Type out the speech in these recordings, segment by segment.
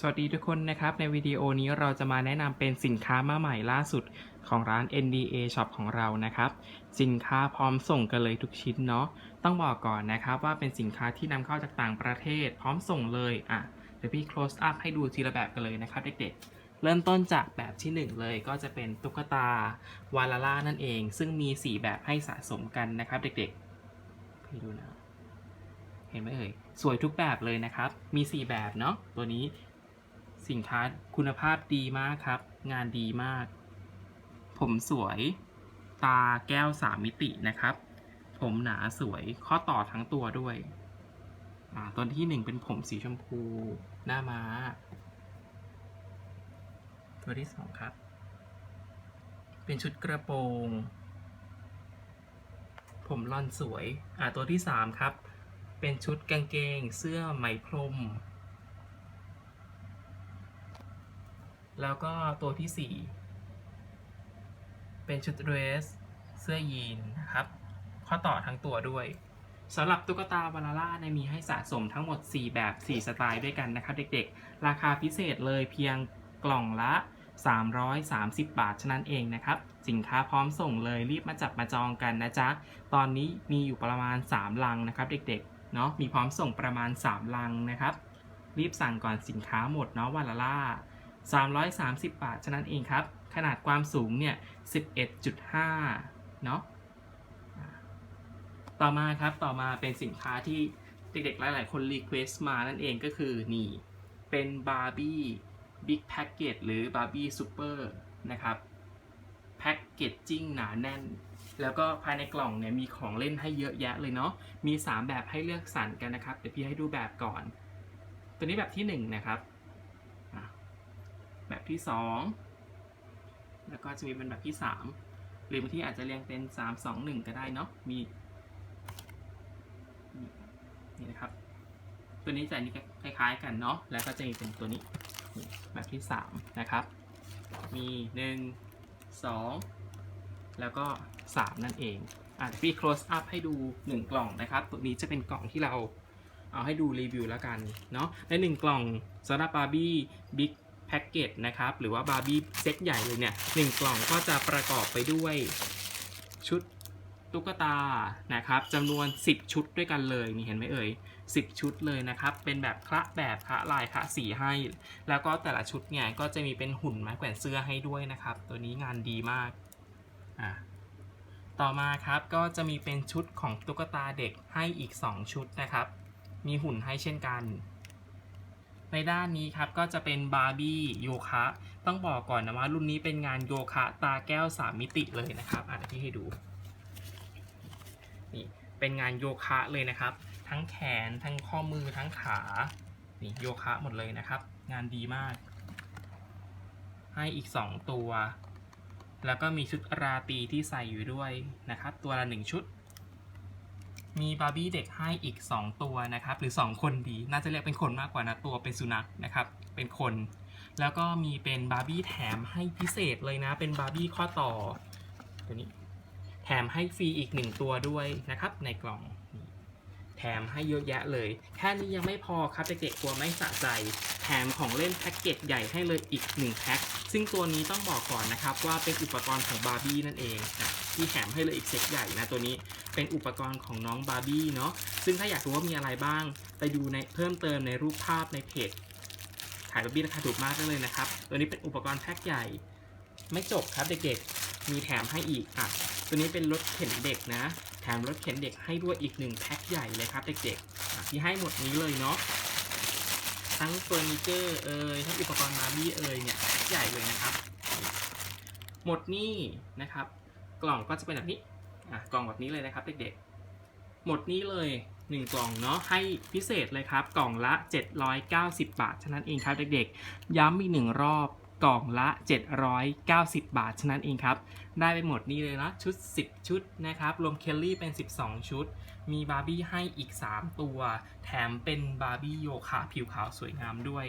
สวัสดีทุกคนนะครับ ในวิดีโอนี้เราจะมาแนะนำเป็นสินค้ามาใหม่ล่าสุดของร้าน NDA Shop ของเรานะครับ สินค้าพร้อมส่งกันเลยทุกชิ้นเนาะต้องบอกก่อนนะครับว่าเป็นสินค้าที่นำเข้าจากต่างประเทศ พร้อมส่งเลยอะเดี๋ยวพี่ close up ให้ดูทีละแบบกันเลยนะครับเด็กๆ เริ่มต้นจากแบบที่ 1 เลยก็จะเป็นตุ๊กตาวาลาล่านั่นเอง ซึ่งมี 4 แบบให้สะสมกันนะครับเด็กๆพี่ดูนะเห็นไหมเอ่ยสวยทุกแบบเลยนะครับ มี 4 แบบเนาะตัวนี้ สินค้าคุณภาพดีมากครับ งานดีมาก ผมสวยตาแก้ว3มิตินะครับ ผมหนาสวยข้อต่อทั้งตัวด้วยตัวที่1เป็นผมสีชมพูหน้าม้า ตัวที่2ครับ เป็นชุดกระโปรง ผมลอนสวย อ่าตัวที่3ครับ เป็นชุดกางเกง เสื้อไหมพรม แล้วก็ตัวที่ 4 เป็นชุดเดรส เสื้อยีนนะครับ ข้อต่อทั้งตัวด้วยสำหรับตุ๊กตาวาลาล่าเนี่ยมีให้สะสมทั้งหมด 4 แบบ 4 สไตล์ด้วยกันนะครับเด็กๆ ราคาพิเศษเลยเพียงกล่องละ 330 บาทเท่านั้นเองนะครับ สินค้าพร้อมส่งเลยรีบมาจับมาจองกันนะจ๊ะ ตอนนี้มีอยู่ประมาณ 3 ลังนะครับเด็กๆ เนาะมีพร้อมส่งประมาณ 3 ลังนะครับ รีบสั่งก่อนสินค้าหมดเนาะวาลาล่า 330 บาทเท่านั้นเองครับ ขนาดความสูงเนี่ย 11.5 เนาะต่อมาครับ ต่อมาเป็นสินค้าที่เด็กๆ หลายๆ คนรีเควสต์มานั่นเองก็คือนี่ เป็นบาร์บี้บิ๊กแพ็กเกจหรือบาร์บี้ซูเปอร์นะครับแพ็กเกจจิ้งหนาแน่น แล้วก็ภายในกล่องเนี่ยมีของเล่นให้เยอะแยะเลยเนาะมี 3 แบบให้เลือกสรรกันนะครับ เดี๋ยวพี่ให้ดูแบบก่อน ตัวนี้แบบที่ 1 นะครับ แบบที่ 2 แล้วก็จะมีเป็นแบบที่ 3 หรือบางที่อาจจะเรียงเป็น 3 2 1 ก็ได้เนาะมีนี่นะครับ ตัวนี้จะนี้คล้าย ๆ กันเนาะแล้วก็จะมีเป็นตัวนี้แบบที่ 3 นะครับ มี 1 2 แล้วก็ 3 นั่นเองอะพี่ close up ให้ดู 1 กล่องนะครับ ตัวนี้จะเป็นกล่องที่เราเอาให้ดูรีวิวแล้วกันเนาะใน 1 กล่องสำหรับบาร์บี้บิ๊ก แพ็กเกจนะครับ หรือว่าบาร์บี้เซตใหญ่เลยเนี่ย1กล่องก็จะประกอบไปด้วยชุดตุ๊กตานะครับจำนวน 10 ชุดด้วยกันเลยนี่เห็นไหมเอ่ย10 ชุดเลยนะครับ เป็นแบบคละแบบคละลายคละสีให้ แล้วก็แต่ละชุดเนี่ยก็จะมีเป็นหุ่นไม้แขวนเสื้อให้ด้วยนะครับ ตัวนี้งานดีมากอะต่อมาครับก็จะมีเป็นชุดของตุ๊กตาเด็กให้อีก 2 ชุดนะครับ มีหุ่นให้เช่นกัน ในด้านนี้ครับก็จะเป็นบาร์บี้โยคะ ต้องบอกก่อนนะว่ารุ่นนี้เป็นงานโยคะตาแก้ว 3 มิติเลยนะครับอะเดี๋ยวพี่ให้ดูนี่เป็นงานโยคะเลยนะครับ ทั้งแขนทั้งข้อมือทั้งขานี่โยคะหมดเลยนะครับ งานดีมาก ให้อีก 2 ตัว แล้วก็มีชุดราตรีที่ใส่อยู่ด้วยนะครับ ตัวละ 1 ชุด มีบาร์บี้เด็กให้อีก 2 ตัวนะครับ หรือ 2 คนดี น่าจะเรียกเป็นคนมากกว่านะตัวเป็นสุนัขนะครับ เป็นคน แล้วก็มีเป็นบาร์บี้แถมให้พิเศษเลยนะ เป็นบาร์บี้ข้อต่อตัวนี้ แถมให้ฟรีอีก 1 ตัวด้วยนะครับ ในกล่อง แถมให้เยอะแยะเลย แค่นี้ยังไม่พอครับเด็กๆกลัวไม่สะใจ แถมของเล่นแพ็กเกจใหญ่ให้เลยอีก1แพ็คซึ่งตัวนี้ต้องบอกก่อนนะครับว่าเป็นอุปกรณ์ของบาร์บี้นั่นเองนะที่แถมให้เลยอีกเซตใหญ่นะตัวนี้เป็นอุปกรณ์ของน้องบาร์บี้เนาะซึ่งถ้าอยากรู้ว่ามีอะไรบ้าง ไปดูในเพิ่มเติมในรูปภาพในเพจขายบาร์บี้ราคาถูกมากได้เลยนะครับตัวนี้เป็นอุปกรณ์แพ็คใหญ่ ไม่จบครับเด็กๆมีแถมให้อีกอะตัวนี้เป็นรถเข็นเด็กนะ มรถเข็นเด็กให้ด้วยอีกหนึ่งแพ็คใหญ่เลยครับเด็กๆที่ให้หมดนี้เลยเนาะทั้งเฟอร์นิเจอร์เอ่ยทั้งอุปกรณ์บาบี้เอ่ยเนี่ยแพ็คใหญ่เลยนะครับ หมดนี่นะครับ กล่องก็จะเป็นแบบนี้อะกล่องแบบนี้เลยนะครับเด็กๆหมดนี้เลย1กล่องเนาะให้พิเศษเลยครับ กล่องละ 790 บาทเท่านั้นเองครับเด็กๆ ย้ำอีกหนึ่งรอบ กล่องละ 790 บาทเท่านั้นเองครับ ได้ไปหมดนี้เลยนะ ชุด 10 ชุดนะครับ รวมเคลลี่เป็น 12 ชุด มีบาร์บี้ให้อีก 3 ตัว แถมเป็นบาร์บี้โยคะผิวขาวสวยงามด้วย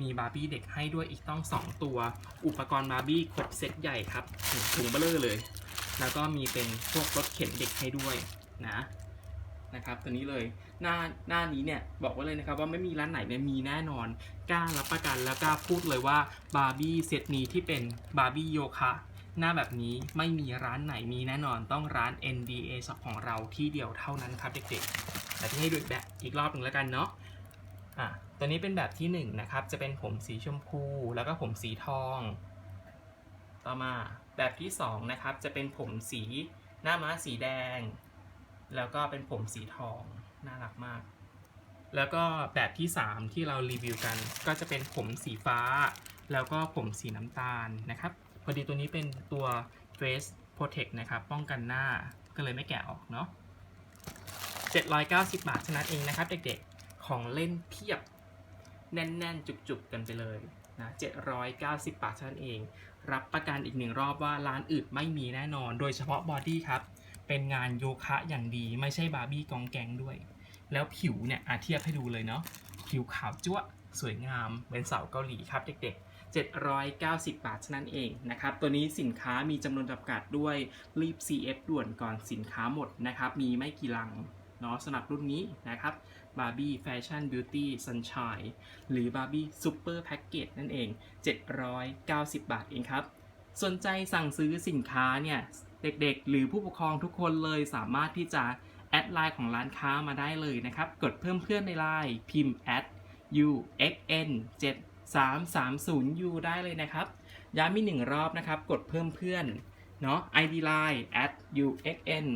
มีบาร์บี้เด็กให้ด้วยอีกต้อง 2 ตัว อุปกรณ์บาร์บี้ครบเซตใหญ่ครับถุงเบลเลอร์เลย แล้วก็มีเป็นพวกรถเข็นเด็กให้ด้วยนะ นะครับตัวนี้เลยหน้าหน้านี้เนี่ยบอกไว้เลยนะครับว่าไม่มีร้านไหนเนี่ยมีแน่นอนกล้ารับประกันแล้วกล้าพูดเลยว่าบาร์บี้เซตนี้ที่เป็นบาร์บี้โยคะหน้าแบบนี้ไม่มีร้านไหนมีแน่นอนต้องร้าน NDA Shop ของเราที่เดียวเท่านั้นครับเด็กๆแต่ที่ให้ดูอีกแบบอีกรอบหนึ่งแล้วกันเนาะอะตัวนี้เป็นแบบที่หนึ่งนะครับจะเป็นผมสีชมพูแล้วก็ผมสีทอง ต่อมาแบบที่สองนะครับจะเป็นผมสีหน้าม้าสีแดง แล้วก็เป็นผมสีทองน่ารักมาก แล้วก็แบบที่ 3 ที่เรารีวิวกันก็จะเป็นผมสีฟ้า แล้วก็ผมสีน้ำตาลนะครับ พอดีตัวนี้เป็นตัว Face Protect นะครับ ป้องกันหน้าก็เลยไม่แกะออกเนาะ790 บาทเท่านั้นเองนะครับ เด็กๆ ของเล่นเพียบแน่น ๆ จุกๆ กันไปเลยนะ790 บาทเท่านั้นเอง รับประกันอีกหนึ่งรอบว่าร้านอื่นไม่มีแน่นอน โดยเฉพาะบอดี้ครับ เป็นงานโยคะอย่างดีไม่ใช่บาร์บี้กองแกงด้วย แล้วผิวเนี่ยอาเทียบให้ดูเลยเนาะผิวขาวจั๊วสวยงามเป็นสาวเกาหลีครับเด็กๆ 790 บาทเท่านั้นเองนะครับ ตัวนี้สินค้ามีจำนวนจำกัดด้วยรีบ CF ด่วนก่อนสินค้าหมดนะครับ มีไม่กี่ลังเนาะสำหรับรุ่นนี้นะครับ Barbie Fashion Beauty Sunshine หรือ Barbie Super Package นั่นเอง 790 บาทเองครับ สนใจสั่งซื้อสินค้าเนี่ย เด็กๆ หรือผู้ปกครองทุกคนเลยสามารถที่จะแอดไลน์ของร้านค้ามาได้เลยนะครับ กดเพิ่มเพื่อนในไลน์พิมพ์ at uxn 7330u ได้เลยนะครับย้ำมีหนึ่งรอบนะครับ กดเพิ่มเพื่อนเนาะ id line at uxn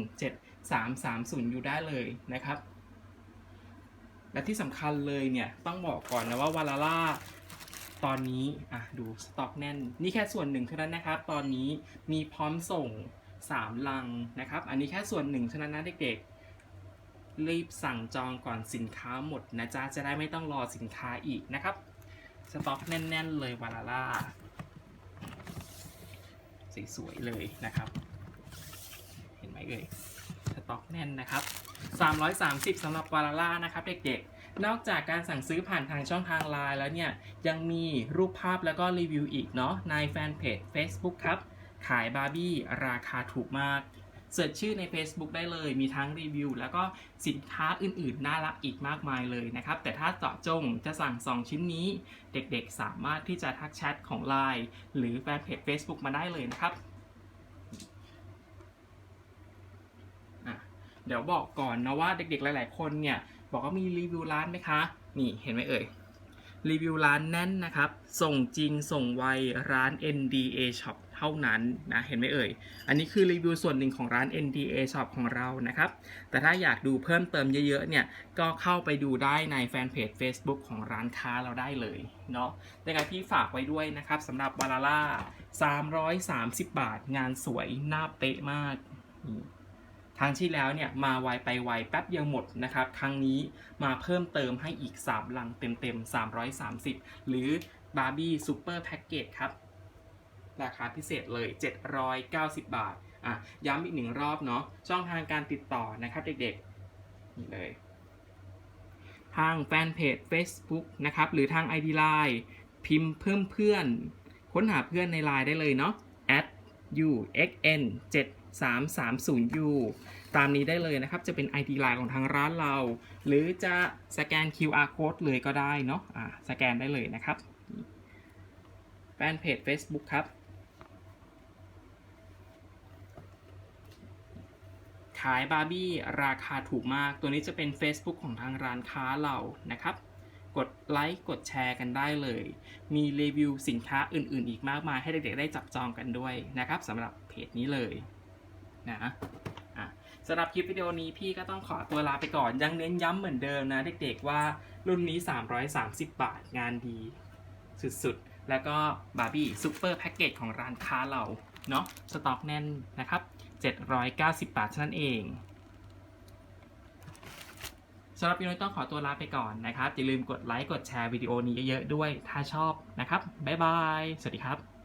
7330u ได้เลยนะครับ และที่สำคัญเลยเนี่ยต้องบอกก่อนนะว่าวาลาล่าตอนนี้อะดูสต็อกแน่น นี่แค่ส่วนหนึ่งเท่านั้นนะครับ ตอนนี้มีพร้อมส่ง 3 ลังนะครับ อันนี้แค่ส่วนหนึ่งเท่านั้นนะเด็กๆ รีบสั่งจองก่อนสินค้าหมดนะจ๊ะ จะได้ไม่ต้องรอสินค้าอีกนะครับ สต็อกแน่น ๆ เลยวาลาล่าสวยๆเลยนะครับ เห็นไหมเอ่ย สต็อกแน่นนะครับ 330สำหรับวาลาล่านะครับเด็กๆ นอกจากการสั่งซื้อผ่านทางช่องทางไลน์แล้วเนี่ย ยังมีรูปภาพแล้วก็รีวิวอีกเนาะในแฟนเพจ Facebook ครับ ขายบาร์บี้ราคาถูกมากเสิร์ชชื่อใน Facebook ได้เลย มีทั้งรีวิว แล้วก็สินค้าอื่นๆ น่ารักอีกมากมายเลยนะครับ แต่ถ้าเจาะจงจะสั่ง 2 ชิ้นนี้ เด็กๆ สามารถที่จะทักแชทของ Line หรือแฟนเพจ Facebook มาได้เลยนะครับ เดี๋ยวบอกก่อนนะว่าเด็กๆ หลายๆ คนเนี่ย บอกว่ามีรีวิวร้านไหมคะ นี่เห็นไหมเอ่ย รีวิวร้านแน่นนะครับ ส่งจริงส่งไวร้าน NDA Shop เท่านั้นนะเห็นไหมเอ่ย อันนี้คือรีวิวส่วนหนึ่งของร้าน NDA Shop ของเรานะครับ แต่ถ้าอยากดูเพิ่มเติมเยอะๆเนี่ยก็เข้าไปดูได้ในแฟนเพจ Facebook ของร้านค้าเราได้เลยเนาะยังไงพี่ฝากไว้ด้วยนะครับสำหรับบาลาล่า330 บาท งานสวยหน้าเป๊ะมากนี่ครั้งที่แล้วเนี่ยมาไวไปไวแป๊บเดียวหมดนะครับ ครั้งนี้มาเพิ่มเติมให้อีก 3 ลังเต็มๆ 330 หรือบาร์บี้ซูเปอร์แพ็กเกจครับ ราคาพิเศษเลย 790 บาทอะย้ำอีกหนึ่งรอบเนาะช่องทางการติดต่อนะครับเด็กๆนี่เลย ทางแฟนเพจ Facebook นะครับหรือทาง ID Line พิมพ์เพิ่มเพื่อน ค้นหาเพื่อนใน Line ได้เลยเนาะ at uxn 7330u ตามนี้ได้เลยนะครับ จะเป็น ID Line ของทางร้านเรา หรือจะสแกน QR code เลยก็ได้เนาะอ่าสแกนได้เลยนะครับ แฟนเพจ Facebook ครับ ขายบาร์บี้ราคาถูกมาก ตัวนี้จะเป็น Facebook ของทางร้านค้าเรานะครับ กดไลค์กดแชร์กันได้เลย มีรีวิวสินค้าอื่นๆ อีกมากมายให้เด็กๆได้จับจองกันด้วยนะครับสำหรับเพจนี้เลยนะสำหรับคลิปวิดีโอนี้พี่ก็ต้องขอตัวลาไปก่อนยังเน้นย้ำเหมือนเดิมนะเด็กๆว่ารุ่นนี้ 330 บาทงานดีสุดๆ แล้วก็บาร์บี้ซูเปอร์แพ็กเกจของร้านค้าเราเนาะสต็อกแน่นนะครับ 790 บาทเท่านั้นเองสำหรับวิดีโอนี้ต้องขอตัวลาไปก่อนนะครับ อย่าลืมกดไลค์ กดแชร์วิดีโอนี้เยอะๆด้วย ถ้าชอบนะครับ บ๊ายบาย สวัสดีครับ